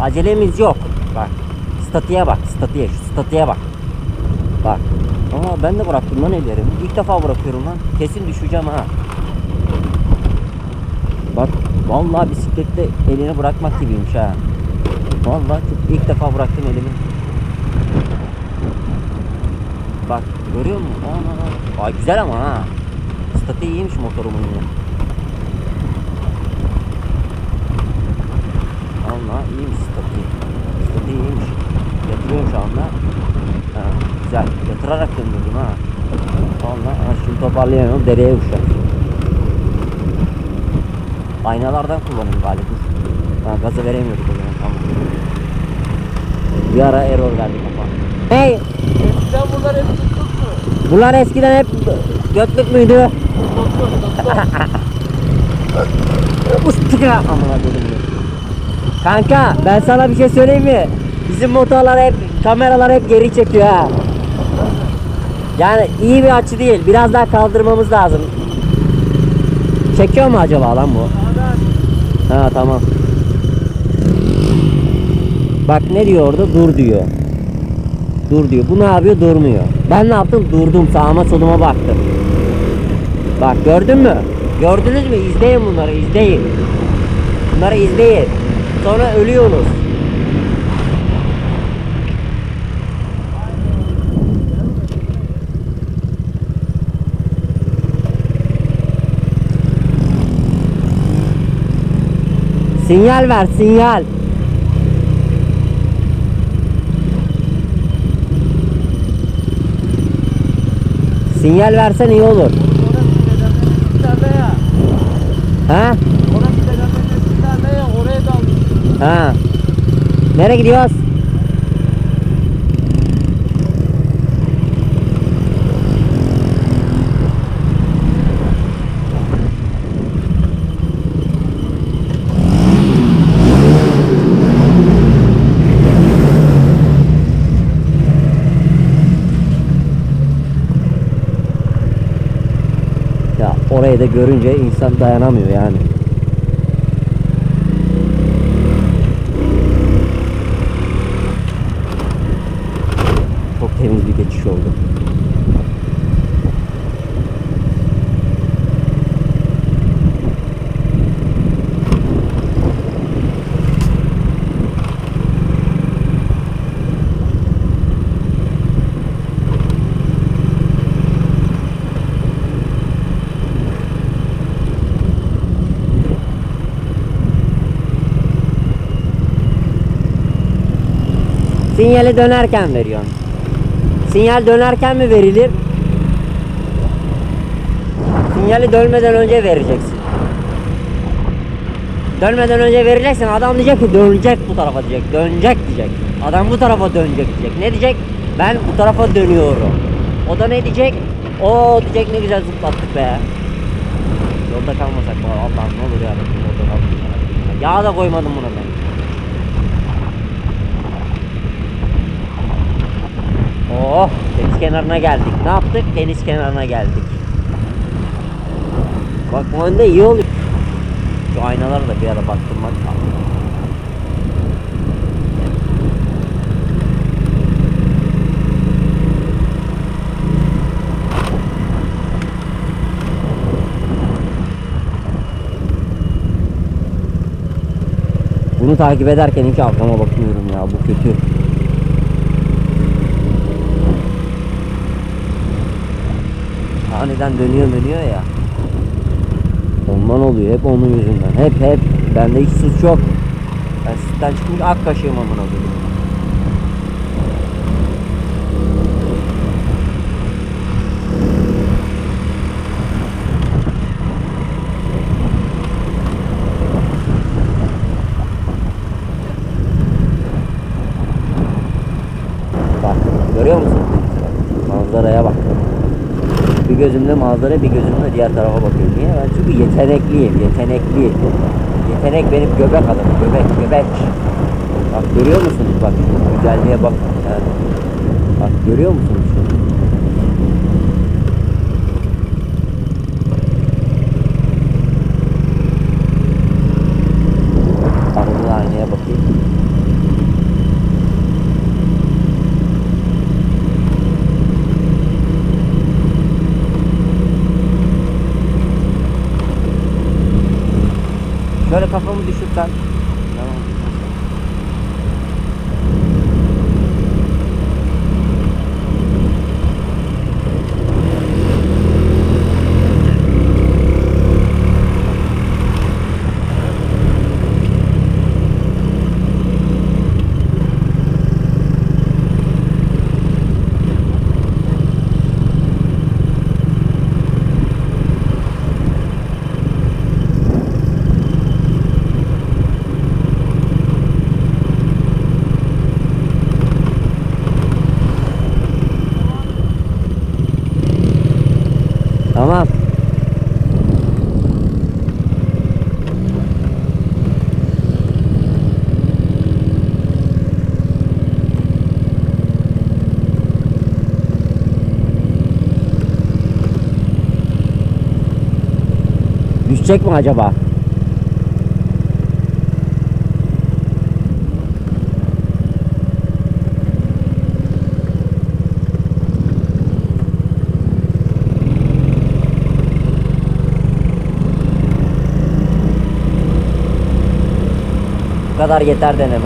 Acelemiz yok. Bak. Statiğe bak. Statiğe. Şu statiğe bak. Bak. Ama ben de bıraktım lan ellerimi. İlk defa bırakıyorum lan. Kesin düşeceğim ha. Bak. Vallahi bisiklette elini bırakmak gibiymiş ha. Vallahi ilk defa bıraktım elimi. Bak görüyor musun? Aa, Ay güzel ama ha. Statiği iyiymiş motorumun yine. Allah iyiymiş statiği. Statiği iyiymiş. Yatırıyorum şu anda. Ha, güzel. Yatırarak döndürdüm ha. Allah ha, şimdi toparlayamıyorum. Dereye uçacağım. Aynalardan kullanayım galiba. Ha, gazı veremiyorduk o zaman. Tamam. Bir ara error verdi kafa. Hey! Eskiden bunlar hep tuttuk mu? Bunlar eskiden hep götlük müydü? Ustıra amına koydum. Kanka ben sana bir şey söyleyeyim mi? Bizim motorlar hep kameralar hep geri çekiyor ha. Yani iyi bir açı değil. Biraz daha kaldırmamız lazım. Çekiyor mu acaba lan bu? Ha tamam. Bak ne diyor orada? Dur diyor. Dur diyor. Bu ne yapıyor? Durmuyor. Ben ne yaptım? Durdum. Sağıma soluma baktım. Bak gördün mü? Gördünüz mü? İzleyin bunları. izleyin. Bunları izleyin. Sonra ölüyorsunuz. Sinyal ver, sinyal. Sinyal versen iyi olur. Ha? Ha. Nereye gidiyoruz? Ya orayı da görünce insan dayanamıyor yani. Geçiş oldu. Sinyali dönerken veriyorsun. Sinyal dönerken mi verilir? Sinyali dönmeden önce vereceksin. Dönmeden önce vereceksin. Adam diyecek ki dönecek bu tarafa diyecek. Dönecek diyecek. Adam bu tarafa dönecek diyecek. Ne diyecek? Ben bu tarafa dönüyorum. O da ne diyecek? O diyecek ne güzel zıplattık be. Yolda kalmasak? Allah'ım ne olur ya. Yağ da koymadım buna ben. Oh deniz kenarına geldik. Ne yaptık? Deniz kenarına geldik. Bak bu önde iyi oluyor. Şu aynalara da bir ara baktım bak. Bunu takip ederken hiç arkama bakmıyorum ya bu kötü. Aniden dönüyor dönüyor ya. Ondan oluyor hep onun yüzünden. Hep hep. Bende hiç suç yok. Ben sizden çıkmış ak kaşığım amına koyayım. Bak görüyor musun? Manzaraya bak. Bir gözümle manzara bir gözümle diğer tarafa bakıyorum. Niye? Ben çünkü yetenekliyim. Yetenekli. Yetenek benim göbek adamım. Göbek göbek. Bak görüyor musunuz? Bak güzelliğe bak. Yani, bak görüyor musunuz? Şöyle kafamı düşürsen. Tamam. Tamam. Düşecek mi acaba? Kadar yeter deneme.